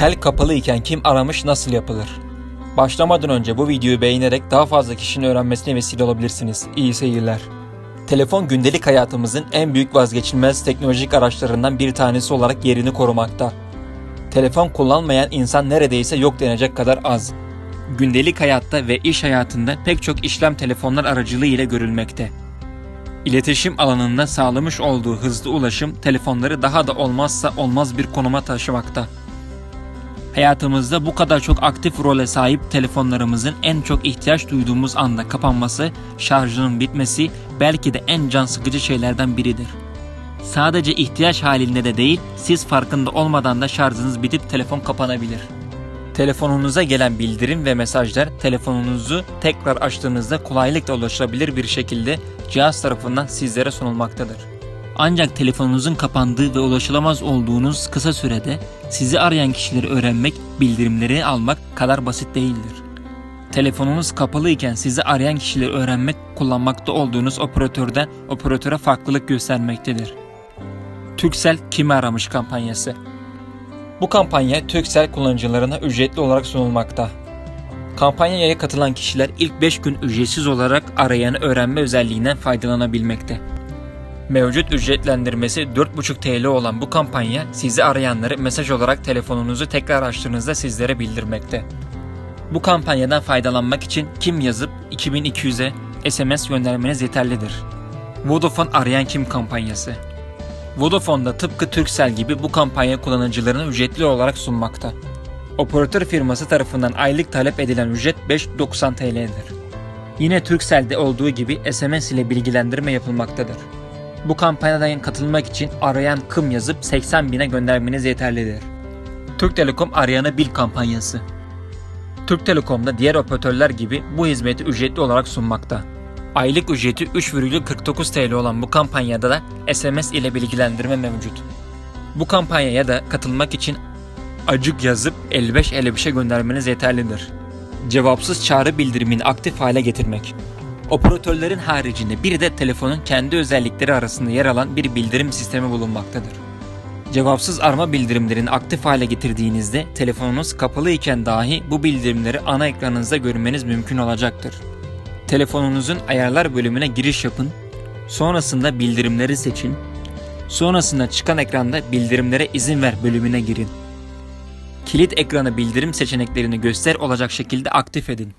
Tel kapalı iken kim aramış nasıl yapılır? Başlamadan önce bu videoyu beğenerek daha fazla kişinin öğrenmesine vesile olabilirsiniz. İyi seyirler. Telefon gündelik hayatımızın en büyük vazgeçilmez teknolojik araçlarından bir tanesi olarak yerini korumakta. Telefon kullanmayan insan neredeyse yok denecek kadar az. Gündelik hayatta ve iş hayatında pek çok işlem telefonlar aracılığı ile görülmekte. İletişim alanında sağlamış olduğu hızlı ulaşım telefonları daha da olmazsa olmaz bir konuma taşımakta. Hayatımızda bu kadar çok aktif role sahip telefonlarımızın en çok ihtiyaç duyduğumuz anda kapanması, şarjının bitmesi belki de en can sıkıcı şeylerden biridir. Sadece ihtiyaç halinde de değil, siz farkında olmadan da şarjınız bitip telefon kapanabilir. Telefonunuza gelen bildirim ve mesajlar telefonunuzu tekrar açtığınızda kolaylıkla ulaşılabilir bir şekilde cihaz tarafından sizlere sunulmaktadır. Ancak telefonunuzun kapandığı ve ulaşılamaz olduğunuz kısa sürede sizi arayan kişileri öğrenmek, bildirimleri almak kadar basit değildir. Telefonunuz kapalı iken sizi arayan kişileri öğrenmek kullanmakta olduğunuz operatörden operatöre farklılık göstermektedir. Türksel kimi aramış kampanyası. Bu kampanya Turkcell kullanıcılarına ücretli olarak sunulmakta. Kampanyaya katılan kişiler ilk 5 gün ücretsiz olarak arayanı öğrenme özelliğinden faydalanabilmekte. Mevcut ücretlendirmesi 4,5 TL olan bu kampanya sizi arayanları mesaj olarak telefonunuzu tekrar açtığınızda sizlere bildirmekte. Bu kampanyadan faydalanmak için kim yazıp 2200'e SMS göndermeniz yeterlidir. Vodafone arayan kim kampanyası. Vodafone da tıpkı Turkcell gibi bu kampanya kullanıcılarına ücretli olarak sunmakta. Operatör firması tarafından aylık talep edilen ücret 5.90 TL'dir. Yine Turkcell'de olduğu gibi SMS ile bilgilendirme yapılmaktadır. Bu kampanyadan katılmak için arayan kım yazıp 80 bine göndermeniz yeterlidir. Türk Telekom Arayanı Bil kampanyası. Türk Telekom'da diğer operatörler gibi bu hizmeti ücretli olarak sunmakta. Aylık ücreti 3,49 TL olan bu kampanyada da SMS ile bilgilendirme mevcut. Bu kampanyaya da katılmak için acık yazıp 55-55'e göndermeniz yeterlidir. Cevapsız çağrı bildirimini aktif hale getirmek. Operatörlerin haricinde bir de telefonun kendi özellikleri arasında yer alan bir bildirim sistemi bulunmaktadır. Cevapsız arama bildirimlerini aktif hale getirdiğinizde telefonunuz kapalı iken dahi bu bildirimleri ana ekranınızda görmeniz mümkün olacaktır. Telefonunuzun ayarlar bölümüne giriş yapın, sonrasında bildirimleri seçin, sonrasında çıkan ekranda bildirimlere izin ver bölümüne girin. Kilit ekranı bildirim seçeneklerini göster olacak şekilde aktif edin.